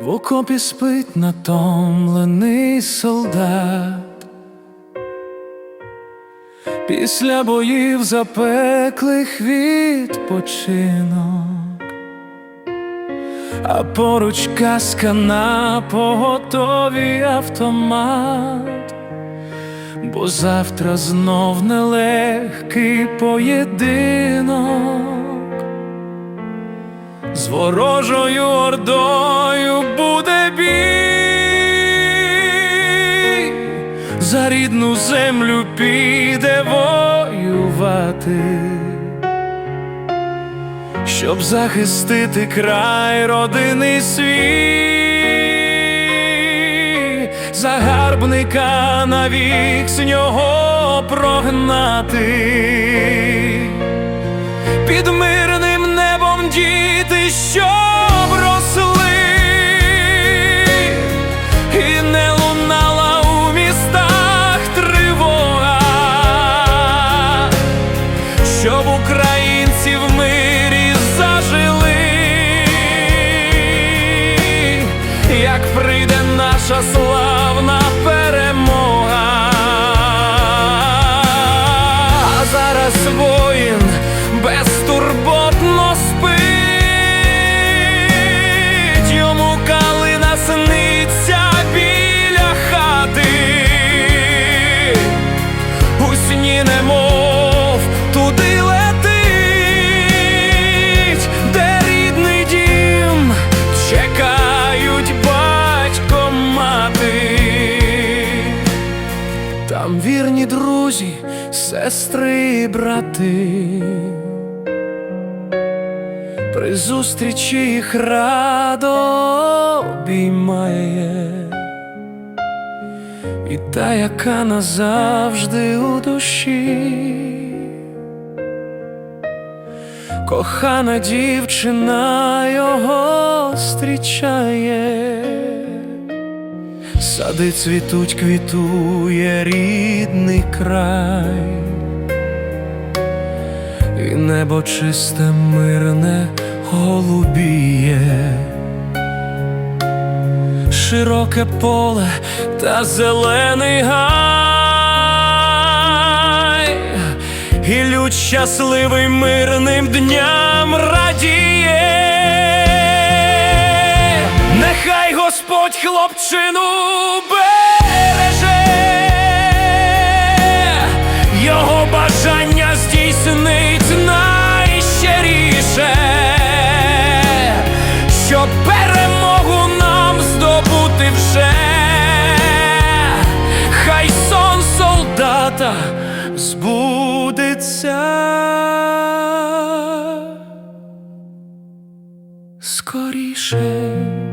В окопі спить натомлений солдат. Після боїв запеклих відпочинок, а поруч каска на поготові автомат, бо завтра знов нелегкий поєдинок. З ворожою ордою буде бій, за рідну землю піде воювати, щоб захистити край родини свій, загарбника навік з нього прогнати. Під небом діти, щоб росли, і не лунала у містах тривога, щоб українці в мирі зажили, як прийде наша славна перемога. А сні немов туди летить, де рідний дім чекають батько мати. Там вірні друзі, сестри і брати. При зустрічі їх радо обіймає, і та, яка назавжди у душі, кохана дівчина його зустрічає. Сади цвітуть, квітує рідний край, і небо чисте, мирне голубіє, широке поле та зелений гай, і люд щасливий мирним дням радіє. Нехай Господь хлопчину береже, солдата збудеться. Скоріше.